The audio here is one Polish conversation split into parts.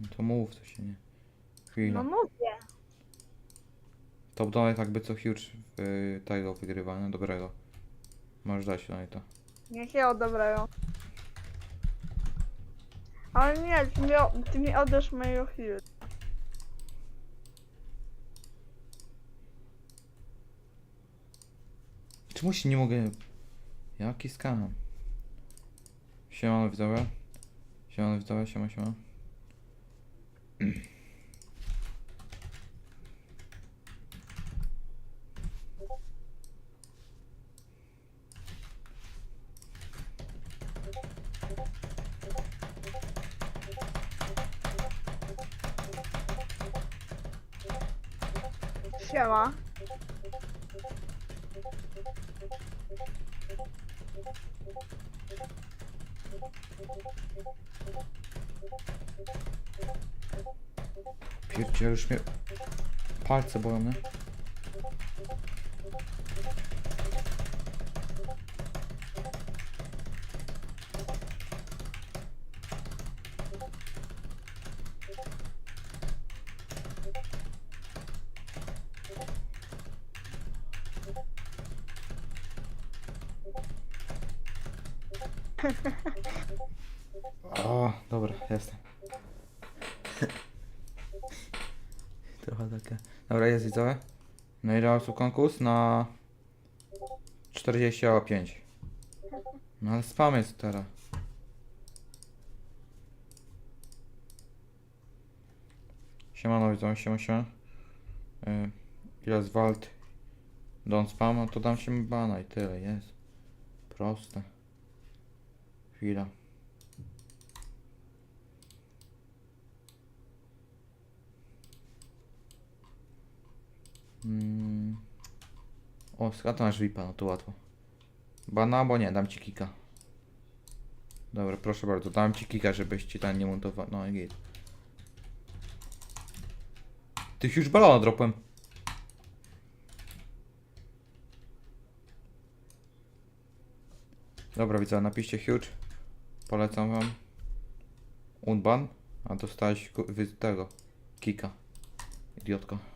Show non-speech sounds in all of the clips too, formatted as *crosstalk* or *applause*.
No to mów, to się nie. Chwila. No mówię. Top donate jakby co huge w y, tego wygrywa, nie? Dobrego. Możesz dać donate'a. Niech się odebrają. Ale nie, ty mi, ty mi oddasz mojego chwilę. Czemu się nie mogę... Jaki skam? Siemano widzowie. Siemano widzowie, siema siema. Siema. Pierdziel, już mnie... Palce bolą, nie? O, dobra, jestem. *laughs* Trochę takie. Dobra, jest widzowie. No ile osób konkurs? Na 45. No ale spam jest teraz. Siemano widzowie, siema siema. Yy, ile jest walt? Don't spam, no to dam się bana i tyle, jest. Proste. Chwila. Mm. O, skąd masz VIPa? No to łatwo. Bana, bo nie, dam ci kika. Dobra, proszę bardzo, dam ci kika, żebyś ci tam nie montował. No i git. Ty już balona dropłem. Dobra, widzę, napiszcie huge. Polecam wam. Unban. A dostałeś tego. Kika. Idiotko.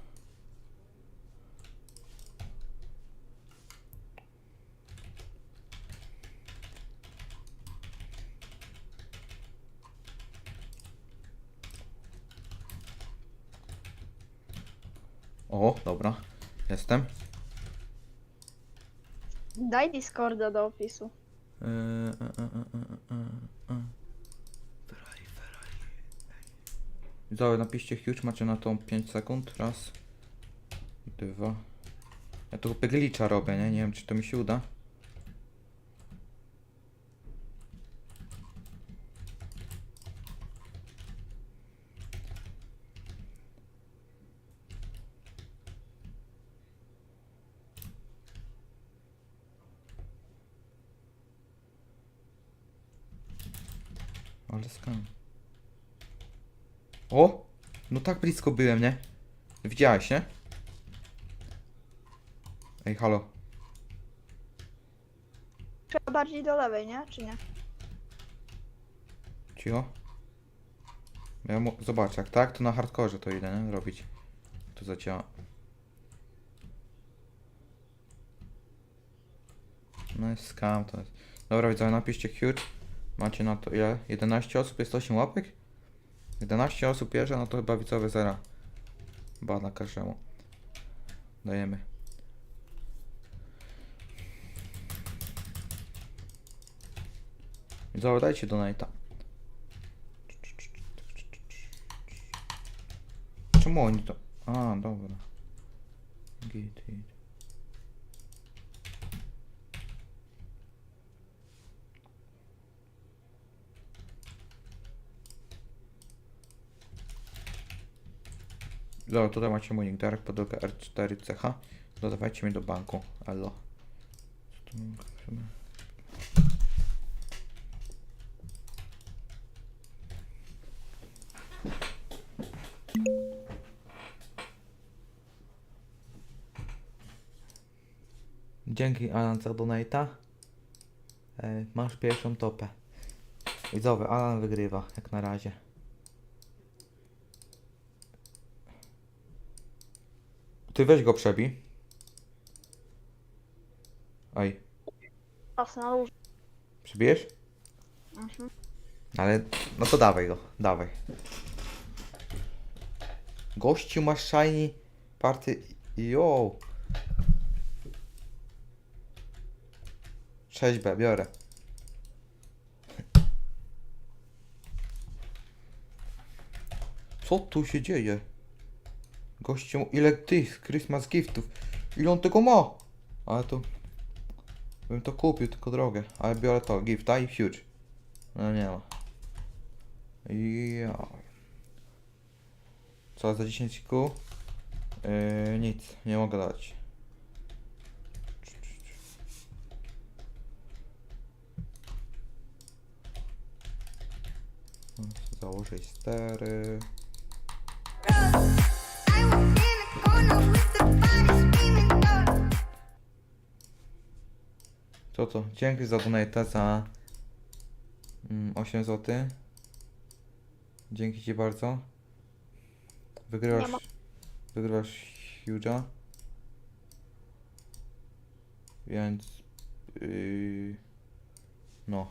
O, dobra. Jestem. Daj Discorda do opisu. Ferrari, Ferrari. Widzowie, napiszcie huge, macie na to 5 sekund. Raz. Dwa. Ja tu glitcha robię, nie? Nie wiem, czy to mi się uda. Ale skam. O! No tak blisko byłem, nie? Widziałeś, nie? Ej, halo. Trzeba bardziej do lewej, nie? Czy nie? Cicho. Ja mu... Zobacz, jak tak, to na hardkorze to idę, nie? Robić. To zadziała. No jest scam to jest. Dobra, widzowie, napiszcie huge. Macie na to ile? 11 osób, jest 8 łapek? 11 osób bierze, no to chyba widzowie zera. Bana każdemu. Dajemy. Widzowie, dajcie donate'a. Czemu oni to... A, dobra. Git, git. Dobra, tutaj macie mój nick, Darek Podolka R4CH. Dodawajcie mnie do banku. Allo. Dzięki Alan za donata. E, masz pierwszą topę. Widzowie, Alan wygrywa, jak na razie. Ty weź go przebij. Oj, Pas na przebijesz? Mhm. Ale, no to dawaj go, dawaj. Gościu masz shiny party, yo. 6B, biorę. Co tu się dzieje? Gościu, ile tych Christmas giftów? Ile on tego ma? Ale to... Bym to kupił, tylko drogę. Ale biorę to, gift, a i huge. No nie ma. Ja. Co za 10 kół? Yy, nic, nie mogę dać. Założę stery. Co to? Dzięki za donate za mm, 8 zł. Dzięki Ci bardzo. Wygrywasz. Wygrywasz Huge'a. Więc. Yy, no.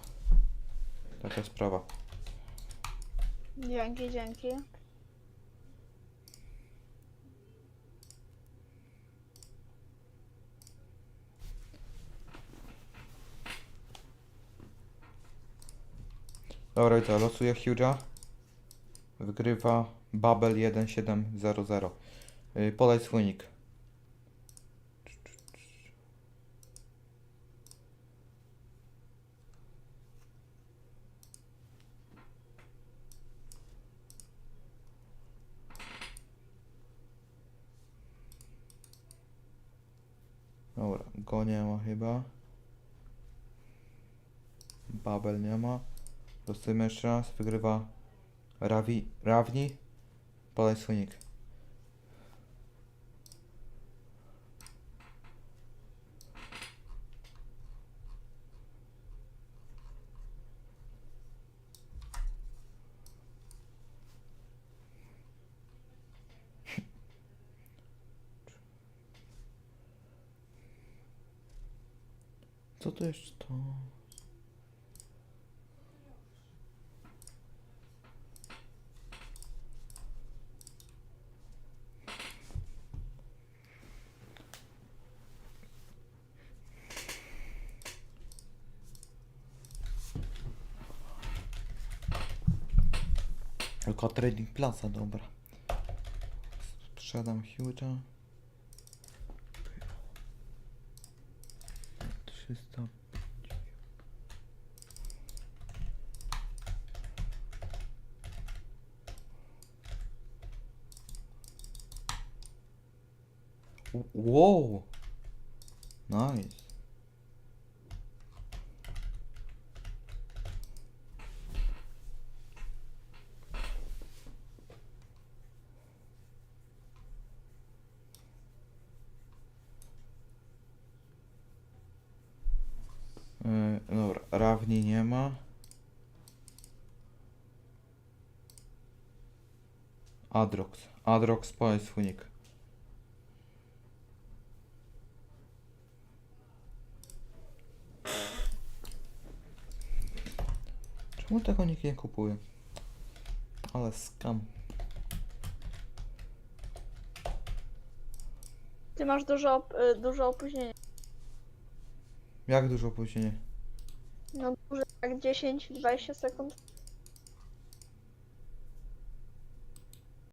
Taka sprawa. Dzięki, dzięki. Dobra, to losuję Huge'a. Wygrywa Babel 1700. Yy, podaj swój nick. Dobra, go nie ma chyba. Babel nie ma. Losujemy jeszcze raz. Wygrywa Ravi, Rawni. Podaj swój nick. Co to jeszcze to? Tylko Trading Plaza, dobra. Sprzedam Huge'a. 300. W- Wow! Nice. Yy, Rawni nie ma. Adrox. Adrox swój nick. Czemu tego nikt nie kupuje? Ale skam. Ty masz dużo, op- y, dużo opóźnienia. Jak dużo opóźnienie? No duże, jak 10-20 sekund.